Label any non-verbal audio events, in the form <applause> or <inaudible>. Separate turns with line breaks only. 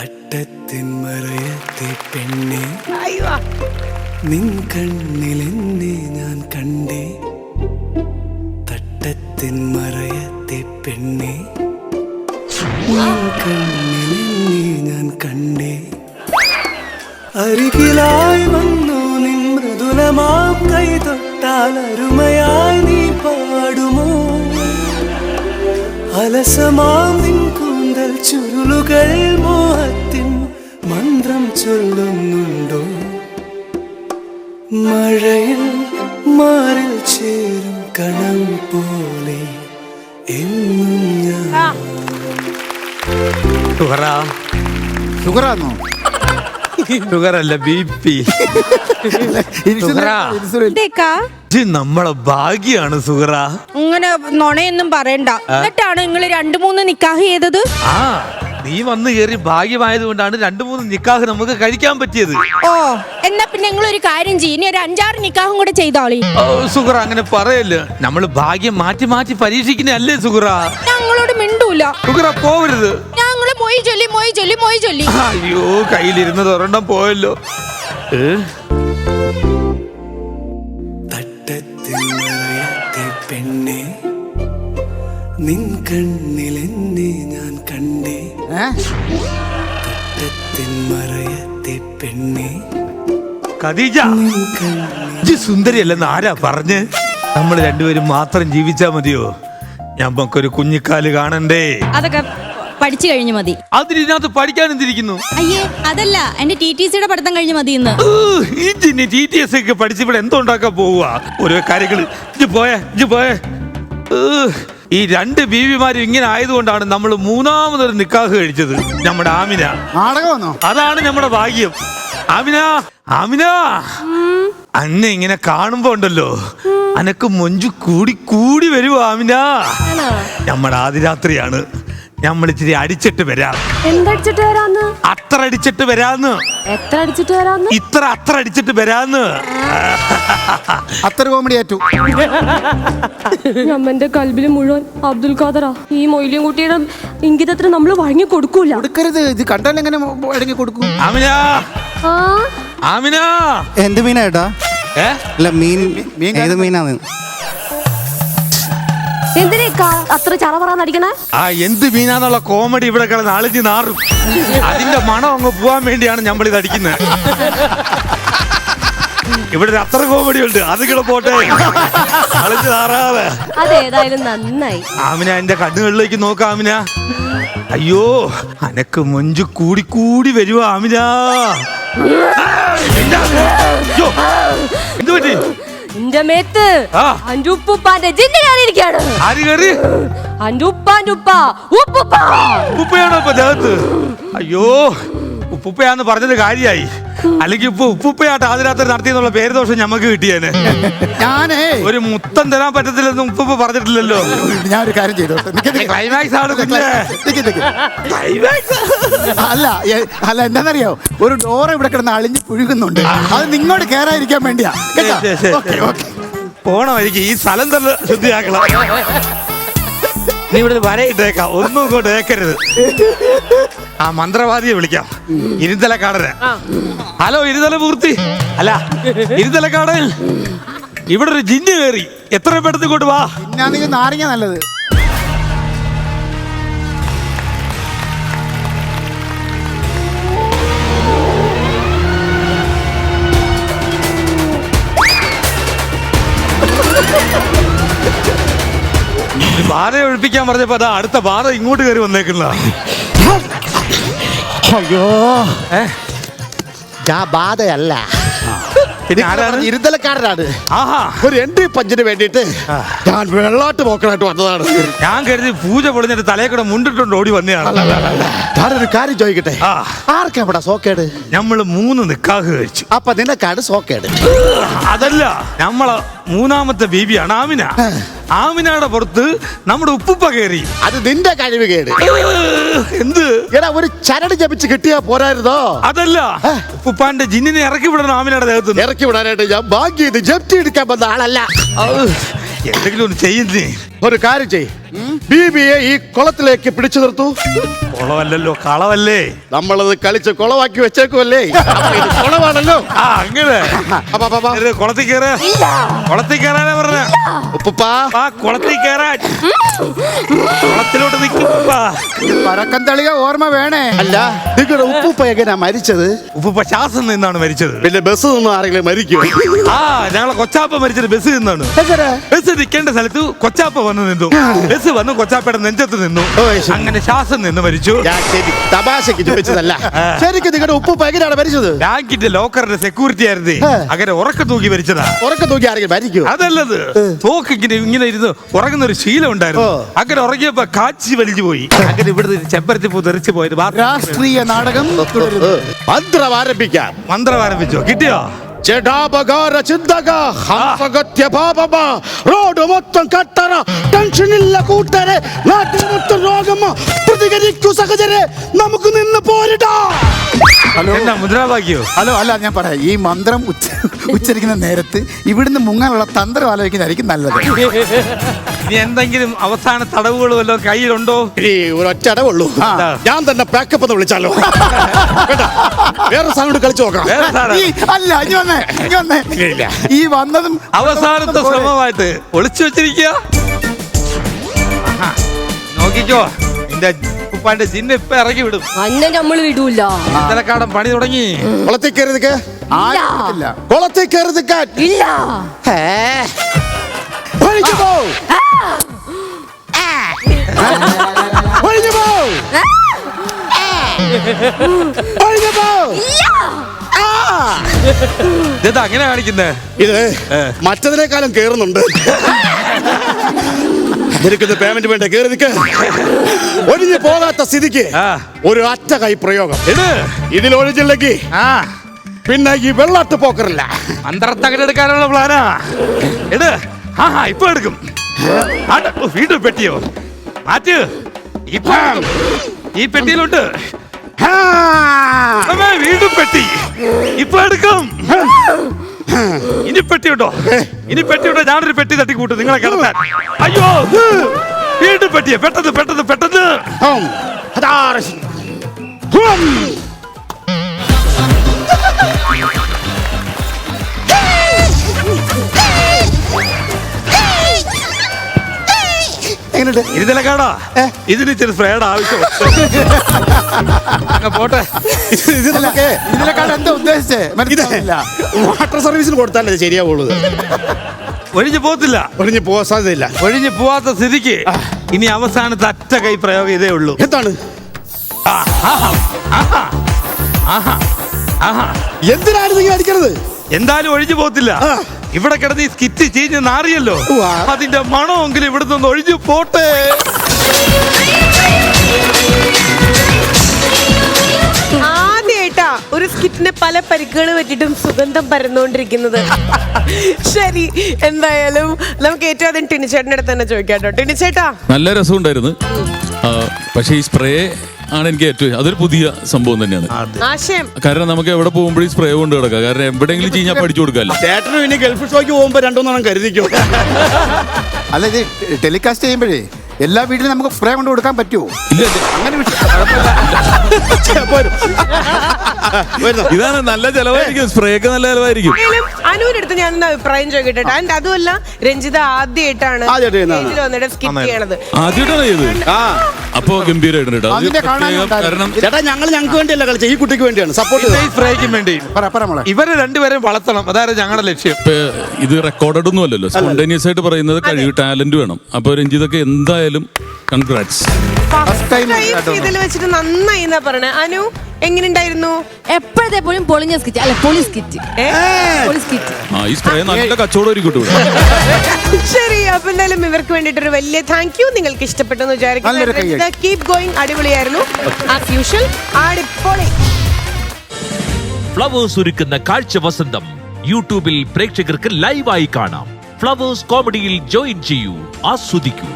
തട്ടത്തിൻ അരികിലായി വന്നു നിൻ മൃദുലമാം കൈ തൊട്ടാൽ അരുമയായി നീ പാടുമോ? അലസമാം നിൻ ചുരുളുകൾ മോഹത്തിൻ മന്ത്രം ചൊല്ലുന്നുണ്ടോ? മഴയിൽ മാറിൽ ചേരും കണം പോലെ എന്നും ഞാൻ.
ഷുഗറാ
ഷുഗറാന്നോ
ഷുഗർ <laughs> അല്ല ബി പി.
എന്തേക്കാ
ഇത് നമ്മളെ ഭാഗ്യാണ് സുഹറ.
അങ്ങനെ നുണയൊന്നും പറയണ്ട. എന്നിട്ടാണ് നിങ്ങൾ രണ്ടു മൂന്ന് നിക്കാഹ് ചെയ്തത്?
ആ നീ വന്ന് കയറി ഭാഗ്യമായത് കൊണ്ടാണ് രണ്ടു മൂന്ന് നിക്കാഹ് നമുക്ക് കഴിക്കാൻ പറ്റിയത്.
ഓ എന്നാ പിന്നെ നിങ്ങൾ ഒരു കാര്യം ചെയ്യും. ഇനി ഒരു അഞ്ചാറ് നിക്കാഹും കൂടെ ചെയ്തോളി.
ഓ, സുഹറ അങ്ങനെ പറയല്ല. നമ്മൾ ഭാഗ്യം മാറ്റി മാറ്റി പരീക്ഷിക്കുന്നല്ലേ സുഹറ.
ഞങ്ങളോട് മിണ്ടൂല.
സുഹറ പോവരുത്.
ഞങ്ങൾ മൊയ് ചൊല്ലി മൊയ് ചൊല്ലി മൊയ് ചൊല്ലി.
അയ്യോ കയ്യിലിരുന്നത് ഒരെണ്ണം പോയല്ലോ. ഏ?
നിൻ കണ്ണിലെന്നെ ഞാൻ കണ്ടേ? തട്ടത്തിൻ മറയത്തെ പെണ്ണെ.
ഖദീജ!
നിൻ കണ്ണിൽ
ഇജ്ജ് സുന്ദരിയല്ലെന്ന് ആരാ പറഞ്ഞ്? നമ്മൾ രണ്ടുപേരും മാത്രം ജീവിച്ചാ മതിയോ? ഞമ്മക്കൊരു കുഞ്ഞിക്കാൽ കാണണ്ടേ?
അതൊക്കെ പഠിച്ചു കഴിഞ്ഞു മതി.
അതിനകത്ത് പഠിക്കാൻ എന്തിരിക്കുന്നു?
അയ്യേ അതല്ല എന്റെ ടി ടി സിയുടെ പഠിത്തം കഴിഞ്ഞു മതി ഇന്ന്.
ഇഞ്ചിന് ടി ടി എസ് ഒക്കെ പഠിച്ച് ഇവിടെ എന്തോ ഉണ്ടാക്കാൻ പോവുക? ഓരോ കാര്യങ്ങൾ ഇജ്ജ് പോയേ ഇജ്ജ് പോയേ. ഈ രണ്ട് ബീവിമാരും ഇങ്ങനെ ആയതുകൊണ്ടാണ് നമ്മൾ മൂന്നാമതൊരു നിക്കാഹ് കഴിച്ചത്. നമ്മുടെ ആമിന.
നാടകമാണോ?
അതാണ് നമ്മുടെ ഭാഗ്യം. ആമിന ആമിന. അന്നെ ഇങ്ങനെ കാണുമ്പോ ഉണ്ടല്ലോ. അനക്ക് മൊഞ്ചു കൂടി കൂടി വരൂ ആമിന. നമ്മുടെ ആദിരാത്രിയാണ് നമ്മൾ ഇച്ചിരി അടിച്ചിട്ട് വരാം.
എന്തടിച്ചിട്ട് വരാന്ന്
അത്ര അടിച്ചിട്ട് വരാന്ന്.
എത്ര അടിച്ചിട്ട് വരാന്ന്?
ഇത്ര അത്ര അടിച്ചിട്ട് വരാന്ന്.
അത്ര കോമഡി ആറ്റു.
അമ്മന്റെ കൽബിൽ മുഴുവൻ അബ്ദുൽ ഖാദറാ. ഈ മൊയ്ലിയും കുട്ടിയുടെ ഇംഗിതത്തിന് നമ്മൾ വഴങ്ങി കൊടുക്കൂല.
കൊടുക്കരുത്. ഇത് കണ്ടാൽ എങ്ങനെ വഴങ്ങി കൊടുക്കും?
ആമിന.
ആ?
ആമിന.
എന്ത് മീനാ ഏട്ടാ?
ഏ?
അല്ല മീൻ
മീൻ
ഏത് മീനാണ്
എന്തിനേക്കാ അത്ര ചറപറാന്ന് അടിക്കണേ
ആ എന്ത് മീനാന്നുള്ള കോമഡി ഇവിടെ കിടന്ന് അളിഞ്ഞ് നാറും. അതിന്റെ മണം അങ്ങ് പോവാൻ വേണ്ടിയാണ് നമ്മൾ ഇത് അടിക്കുന്നത് ഇവിടെ ഒരു അത്ര കോമഡി ഉണ്ട് അത് കിട പോട്ടെ. അളിഞ്ഞ് നാറാതെ.
അതേതായാലും നന്നായി.
ആമിന എന്റെ കണ്ണുകളിലേക്ക് നോക്ക ആമിന. അയ്യോ അനക്ക് മൊഞ്ച് കൂടി കൂടി വരുവാ ആമിന. എന്ത് പറ്റി?
എന്റെ മേത്ത്
ആ.
അന്റെ ഉപ്പുപ്പാന്റെ ജിന്ന് കയറിയിരിക്കാണ്
ആര് കയറി?
അന്റെ ഉപ്പാന്റെ ഉപ്പ ഉപ്പുപ്പ.
ഉപ്പയാണോ ഇപ്പൊ ദേഹത്ത്? അയ്യോ. ഉപ്പുപ്പയാന്ന് പറഞ്ഞത് കാര്യായി. അല്ലെങ്കിൽ ഇപ്പൊ ഉപ്പുപ്പയായിട്ട് ആദ്യരാത്രി നടത്തിയെന്നുള്ള പേര് ദോഷം ഞമ്മക്ക് കിട്ടിയേനെ.
ഞാനേ.
ഒരു മുത്തം തരാൻ പറ്റത്തില്ലെന്ന് ഉപ്പുപ്പ പറഞ്ഞിട്ടില്ലല്ലോ.
ഞാൻ ഒരു കാര്യം ചെയ്തു?
ക്ലൈമാക്സ് ആണ് ക്ലൈമാക്സ്
അല്ല അല്ല എന്താണെന്നറിയോ ഒരു ഡോർ ഇവിടെ കിടന്ന് അളിഞ്ഞ് പുഴുകുന്നുണ്ട്. അത് നിങ്ങോട്ട് കേറാതിരിക്കാൻ വേണ്ടിയാ. കേട്ടോ?
ശരി, ശരി,
ഓക്കെ
ശരി.
ഓക്കെ.
പോണ വഴിക്ക് ഈ സ്ഥലം തന്നെ ശുദ്ധിയാക്കണം. നീ ഇവിടെ വരയിട്ടേക്കാം ഒന്നും ഇങ്ങോട്ട് ഏക്കരുത്. ആ മന്ത്രവാദിയെ വിളിക്കാം. ഇരുതലക്കാടന്. ഹലോ ഇരുതല പൂർത്തി. അല്ല ഇരുതലക്കാടൻ. ഇവിടെ ഒരു ജിന്ന് കയറി. എത്ര പെട്ടെന്ന് ഇങ്ങോട്ട് വാ.
പിന്നാണെങ്കിൽ നാരങ്ങ നല്ലത്.
ബാധ ഒഴിപ്പിക്കാൻ പറഞ്ഞപ്പോ അതാ അടുത്ത ബാധ ഇങ്ങോട്ട് കയറി വന്നേക്കുന്ന
അയ്യോ.
ഞാൻ ബാധയല്ല. ഇരുതലക്കാരനാണ്. ഒരു എൻട്രി പഞ്ചിന് വേണ്ടിയിട്ട് ഞാൻ വെള്ളാട്ട് പോക്കണായിട്ട് വന്നതാണ്.
ഞാൻ കരുതി പൂജ പൊളിഞ്ഞിട്ട് തലയെ കൂടെ മുണ്ടിട്ടുണ്ട് ഓടി വന്നതാണ്.
ഞാനൊരു കാര്യം ചോദിക്കട്ടെ. ആർക്കാ ഇവിടെ സോക്കേട്?
നമ്മൾ മൂന്ന് നിക്കാഹ് കഴിച്ചു.
അപ്പൊ നിനക്കാണ് സോക്കേട്.
അതല്ല നമ്മളെ മൂന്നാമത്തെ ബീബിയാണ് ആമിന. ആമിനയുടെ പുറത്ത് നമ്മുടെ ഉപ്പുപ്പ കയറി.
അത് നിന്റെ കഴിവ് കേട്.
എന്ത്?
എടാ ഒരു ചരട് ജപിച്ച് കിട്ടിയാ പോരായിരുന്നോ?
അതല്ല. ഉപ്പുപ്പാന്റെ ജിന്നിനെ ഇറക്കി വിടണം ആമിനയുടെ ദേഹത്ത്
ഇറക്കി വിടാനായിട്ട് ഞാൻ ബാക്കി ഇത് ജപ്തി എടുക്കാൻ വന്ന ആളല്ല.
എന്തെങ്കിലും ഒന്ന് ചെയ്യുന്നേ
ഒരു കാര്യം ചെയ് ബീബിയെ ഈ കുളത്തിലേക്ക് പിടിച്ചു നിർത്തൂ.
കുളമല്ലല്ലോ കളവല്ലേ?
നമ്മളത് കളിച്ച് കൊളവാക്കി വെച്ചേക്കുമല്ലേ <laughs> കൊളവാണല്ലോ. കുളമാണല്ലോ
ആ അങ്ങനെ.
അപ്പൊ, അപ്പൊ, അപ്പൊ.
ഇത് കുളത്തിൽ കയറാ. കുളത്തിൽ കയറാനാ പറഞ്ഞ.
ഉപ്പുപ്പാ.
ആ കുളത്തിൽ കയറാൻ. കുളത്തിലോട്ട് നിൽക്കും
പരക്കം തെളിയ ഓർമ്മ വേണേ.
അല്ല. നിങ്ങളുടെ ഉപ്പുപ്പ എങ്ങനെയാ മരിച്ചത്?
ഉപ്പുപ്പ ശ്വാസം നിന്നാണ് മരിച്ചത്.
പിന്നെ ബസ് നിന്ന് ആരെങ്കിലും മരിക്കും
ആ ഞങ്ങളെ കൊച്ചാപ്പ മരിച്ചത് ബസ് നിന്നാണ്. ബസ് നിൽക്കേണ്ട സ്ഥലത്ത് കൊച്ചാപ്പ വന്ന് നിന്നു. ബസ് വന്ന് കൊച്ചാപ്പയുടെ നെഞ്ചത്ത് നിന്നു. അങ്ങനെ ശ്വാസം നിന്ന് മരിച്ചു.
ഞാൻ ശരി തമാശക്ക് ചോദിച്ചതല്ല. ശരിക്കും നിങ്ങളുടെ ഉപ്പുപ്പ എങ്ങനെയാണ് മരിച്ചത്
ബാങ്കിന്റെ ലോക്കറിന്റെ സെക്യൂരിറ്റി ആയിരുന്നേ. അങ്ങനെ ഉറക്കം തൂക്കി മരിച്ചതാ
ഉറക്കം തൂക്കി ആരെങ്കിലും മരിക്കും
അതല്ലത്. തോക്ക് ഇങ്ങനെ ഇങ്ങനെ ഇരുന്ന് ഉറങ്ങുന്ന ഒരു ശീലം ഉണ്ടായിരുന്നു. അങ്ങനെ ഉറങ്ങിയപ്പോ കാച്ചി വലിച്ചു പോയി. അങ്ങനെ ഇവിടുന്ന് ചെമ്പരത്തി പൂ തെറിച്ചു പോയത്
രാഷ്ട്രീയ നാടകം തുടരുന്നു.
മന്ത്രം ആരംഭിക്കാം.
മന്ത്രം ആരംഭിച്ചോ? കിട്ടിയോ?
ജഡാപകാര ചിന്തക ഹംസഗത്യ പാപമ റോഡ് മൊത്തം കട്ടറ ടെൻഷനില്ല കൂട്ടരെ നാട്ടിൽ മൊത്തം രോഗമ പ്രതികരിക്കൂ സഹചരെ നമുക്ക് നിന്ന് പോരിടാ.
ഹലോ.
എന്താ മുദ്രാവാക്യോ?
ഹലോ അല്ല ഞാൻ പറയാം. ഈ മന്ത്രം ഉച്ച ഉച്ചരിക്കുന്ന നേരത്ത് ഇവിടുന്ന് മുങ്ങാനുള്ള തന്ത്രം ആലോചിക്കുന്നതായിരിക്കും നല്ലത്.
നീ എന്തെങ്കിലും അവസാന തടവുകൾ വല്ലോ കയ്യിലുണ്ടോ?
ഇനി ഒരൊറ്റ അടവുള്ളൂ. ഞാൻ തന്നെ പാക്കപ്പ് എന്ന് വിളിച്ചാലോ? കേട്ടാ? വേറെ സാധനം കൂടി കളിച്ചു നോക്കാം.
വേറെ സാധനം.
ഈ അല്ല ഇനി വന്നേ ഇനി വന്നേ.
ഇല്ല.
ഈ വന്നതും
അവസാനത്തെ ശ്രമമായിട്ട് ഒളിച്ചു വെച്ചിരിക്കുക. നോക്കിക്കോ. നിന്റെ ഉപ്പാന്റെ ജിന്ന ഇപ്പൊ ഇറങ്ങി വിടും.
അന്നെ നമ്മൾ വിടൂല.
ഇന്നലക്കാടൻ പണി തുടങ്ങി.
കുളത്തിൽ കയറിയതൊക്കെ കുളത്തിൽ കയറിയതൊക്കെ
ഇല്ല.
ഒഴിഞ്ഞു പോ. ഒഴിഞ്ഞു പോ. ഒഴിഞ്ഞു പോ.
ഇതെന്താ അങ്ങനെ കാണിക്കുന്നേ?
ഇത് മറ്റതിനേക്കാളും കേറുന്നുണ്ട്. നിനക്കിത് പേയ്മെന്റ് വേണ്ട? കേറി നിൽക്ക് ഒഴിഞ്ഞു പോകാത്ത സ്ഥിതിക്ക് ഒരു അറ്റ കൈ പ്രയോഗം.
ഇത്
ഇതിൽ ഒഴിച്ചില്ലെങ്കിൽ
ആ.
പിന്നെ ഈ വെള്ളാട്ട് പോക്കറില്ല.
അന്തർത്തകരെടുക്കാനുള്ള പ്ലാനാ എട് ആ. ഇപ്പൊ എടുക്കും. വീണ്ടും പെട്ടിയോ? മാറ്റ് ഇപ്പൊ ഈ പെട്ടിയിലുണ്ട്. വീണ്ടും പെട്ടി. ഇപ്പൊ എടുക്കും. ഇനി പെട്ടിയുണ്ടോ ഇനി പെട്ടിയുണ്ടോ ഞാനൊരു പെട്ടി തട്ടി കൂട്ടും. നിങ്ങളെ കിടത്താൻ. അയ്യോ! വീണ്ടും പെട്ടിയെ. പെട്ടെന്ന് പെട്ടെന്ന് പെട്ടെന്ന്.
ഹും. ഹതാര ശി- ഹും.
എങ്ങനെയുണ്ട്?
ഇതിന് ഇച്ചിരി ഫ്രേഡ് ആവശ്യം പോട്ടെ.
എന്താ ഉദ്ദേശിച്ചേ?
വാട്ടർ സർവീസിന് കൊടുത്താലേ ശരിയാവുള്ളൂ.
ഒഴിഞ്ഞു പോകത്തില്ല.
ഒഴിഞ്ഞു പോകാൻ സാധ്യതയില്ല.
ഒഴിഞ്ഞു പോവാത്ത സ്ഥിതിക്ക് ഇനി അവസാനത്തെ അറ്റ കൈ പ്രയോഗം ഇതേ ഉള്ളൂ.
എന്താണ്. എന്തിനാണ് നിങ്ങൾ അടിക്കണത്?
എന്തായാലും ഒഴിഞ്ഞു പോകത്തില്ല. ഇവിടെ കിടന്ന് ഈ സ്കിറ്റ് ചീഞ്ഞ് നാറിയല്ലോ അതിന്റെ മണമെങ്കിലും ഇവിടെ നിന്ന് ഒഴിഞ്ഞു പോട്ടെ.
ആദ്യമായിട്ടാ ഒരു സ്കിറ്റിന് പല പരിക്കുകൾ പറ്റിയിട്ടും സുഗന്ധം പരന്നുകൊണ്ടിരിക്കുന്നത്. ശരി എന്തായാലും നമുക്ക് ഏറ്റവും ആദ്യം ടിനിച്ചേട്ടന്റെ അടുത്ത് തന്നെ ചോദിക്കാം കേട്ടോ. ടിനിച്ചേട്ടാ.
നല്ല രസമുണ്ടായിരുന്നു. ഉണ്ടായിരുന്നു പക്ഷേ ഈ സ്പ്രേ ആണ് എനിക്ക് ഏറ്റവും അതൊരു പുതിയ സംഭവം തന്നെയാണ്.
ആശയം.
കാരണം നമുക്ക് എവിടെ പോകുമ്പോഴും സ്പ്രേ കൊണ്ട് കിടക്കാം കാരണം എവിടെയെങ്കിലും ചീഞ്ഞാൽ പഠിച്ചു കൊടുക്കാമല്ലോ.
ചേട്ടനും ഇനി ഗൾഫ് ഷോയ്ക്ക് പോകുമ്പോ രണ്ടുമൂന്നെണ്ണം കരുതിക്കോ?
അല്ല ഇത് ടെലികാസ്റ്റ് ചെയ്യുമ്പോഴേ എല്ലാ വീട്ടിലും നമുക്ക് സ്പ്രേ കൊണ്ട് കൊടുക്കാൻ പറ്റുമോ?
ഇല്ല.
അങ്ങനെ.
ഇതാണ് നല്ല ചെലവായിരിക്കും. സ്പ്രേ ഒക്കെ നല്ല ചെലവായിരിക്കും.
അടുത്ത് ഞാൻ ഒന്ന് അഭിപ്രായം ചോദിക്കട്ടെ. ആൻഡ് അതുമല്ല രഞ്ജിത ആദ്യമായിട്ടാണ്. സ്റ്റേജിൽ വന്നിട്ട് സ്കിറ്റ് ചെയ്യണത്.
ആദ്യമായിട്ടാണ് ചെയ്തത്?
ആ.
അപ്പോ ഗംഭീരമായിട്ടുണ്ട്
ചേട്ടാ ഞങ്ങൾ ഞങ്ങൾക്ക് വേണ്ടിയല്ല കളിച്ച ഈ കുട്ടിക്ക് വേണ്ടിയാണ്. സപ്പോർട്ട്
സ്പ്രേക്കും വേണ്ടി.
പറ പറ മോളെ.
ഇവരെ രണ്ടുപേരെയും വളർത്തണം. അതായത് ഞങ്ങളുടെ ലക്ഷ്യം.
ഇത് റെക്കോർഡഡ് ഒന്നും അല്ലല്ലോ. സ്പോണ്ടേനിയസ് ആയിട്ട് പറയുന്നത് കഴിവ് ടാലന്റ് വേണം. അപ്പൊ രഞ്ജിതൊക്കെ എന്തായാലും കൺഗ്രാറ്റ്സ്
ഫസ്റ്റ് ടൈം
ഇതിൽ വെച്ചിട്ട് നന്നായി എന്നാ പറയണേ. അനു എങ്ങനെയുണ്ടായിരുന്നു?
എപ്പോഴത്തെ പോലും പൊളിഞ്ഞ സ്കിറ്റ് അല്ല പൊളി സ്കിറ്റ് പൊളി സ്കിറ്റ്
ആ ഈ സ്പ്രേ നല്ല കച്ചവടം
ശരി അപ്പൊ എന്തായാലും ഇവർക്ക് വേണ്ടിട്ട് ഒരു വലിയ താങ്ക് യു നിങ്ങൾക്ക് ഇഷ്ടപ്പെട്ടെന്ന്. വിചാരിക്കുന്നു. കീപ് ഗോയിങ് അടിപൊളിയായിരുന്നു. ആസ് യൂഷ്വൽ അടിപൊളി.
ഫ്ലവേഴ്സ് ഒരുക്കുന്ന കാഴ്ച വസന്തം. യൂട്യൂബിൽ പ്രേക്ഷകർക്ക് ലൈവായി കാണാം. ഫ്ലവേഴ്സ് കോമഡിയിൽ ജോയിൻ ചെയ്യൂ. ആസ്വദിക്കൂ.